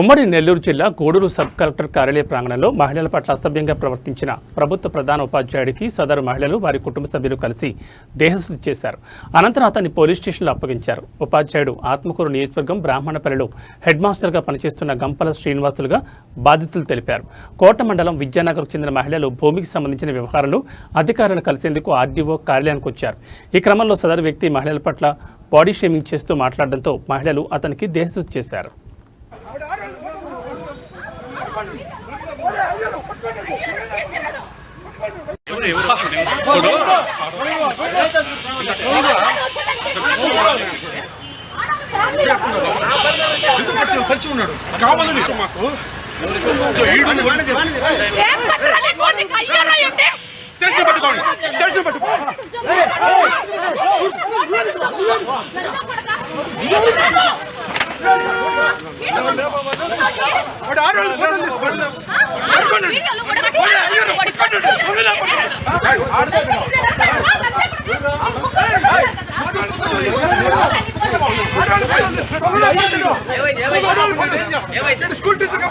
ఉమ్మడి నెల్లూరు జిల్లా Gudur sub collector కార్యాలయ ప్రాంగణంలో మహిళల పట్ల అసభ్యంగా ప్రవర్తించిన ప్రభుత్వ ప్రధాన ఉపాధ్యాయుడికి సదరు మహిళలు వారి కుటుంబ సభ్యులు కలిసి దేహశుద్ధి చేశారు. అనంతరం అతన్ని పోలీస్ స్టేషన్లో అప్పగించారు. ఉపాధ్యాయుడు ఆత్మకూరు నియోజకవర్గం బ్రాహ్మణపల్లిలో హెడ్ మాస్టర్గా పనిచేస్తున్న గంపల శ్రీనివాసులుగా బాధితులు తెలిపారు. కోట మండలం విద్యానగర్కు చెందిన మహిళలు భూమికి సంబంధించిన వ్యవహారాలు అధికారులను కలిసేందుకు ఆర్డీఓ కార్యాలయానికి వచ్చారు. ఈ క్రమంలో సదరు వ్యక్తి మహిళల పట్ల బాడీ షేమింగ్ చేస్తూ మాట్లాడడంతో మహిళలు అతనికి దేహశుద్ధి చేశారు. పరిచి ఉన్నాడు కావాలని మాకు స్టేషన్ పట్టుకోండి స్టేషన్ పట్టుకోండి స్కూల్ టీచర్గా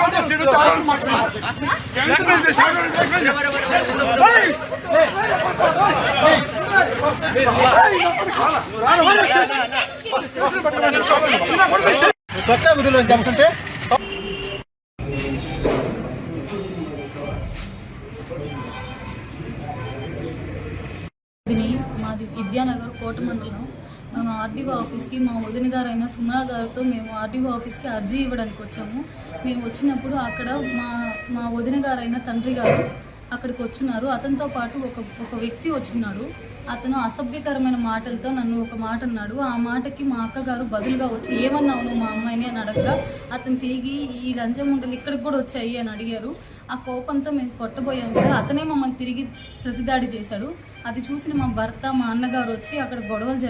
కొత్త విధులు చెప్తుంటే మాది విద్యానగర్ కోట మండలం. మేము ఆర్డీఓ ఆఫీస్కి మా వదిన గారు అయిన సుమా గారితో మేము ఆర్డీఓ ఆఫీస్కి అర్జీ ఇవ్వడానికి వచ్చాము. మేము వచ్చినప్పుడు అక్కడ మా మా వదిన గారు అయిన తండ్రి గారు అక్కడికి వచ్చున్నారు. అతనితో పాటు ఒక ఒక వ్యక్తి వచ్చున్నాడు. అతను అసభ్యకరమైన మాటలతో నన్ను ఒక మాట అన్నాడు. ఆ మాటకి మా అక్కగారు బదులుగా వచ్చి ఏమన్నావు మా అమ్మ అని అడగగా అతను తిరిగి ఈ లంచం ఉండలు ఇక్కడికి కూడా వచ్చాయి అని అడిగారు. ఆ కోపంతో మేము కొట్టబోయాం సార్. అతనే మమ్మల్ని తిరిగి ప్రతిదాడి చేశాడు. అది చూసిన మా భర్త మా అన్నగారు వచ్చి అక్కడ గొడవలు జరిగి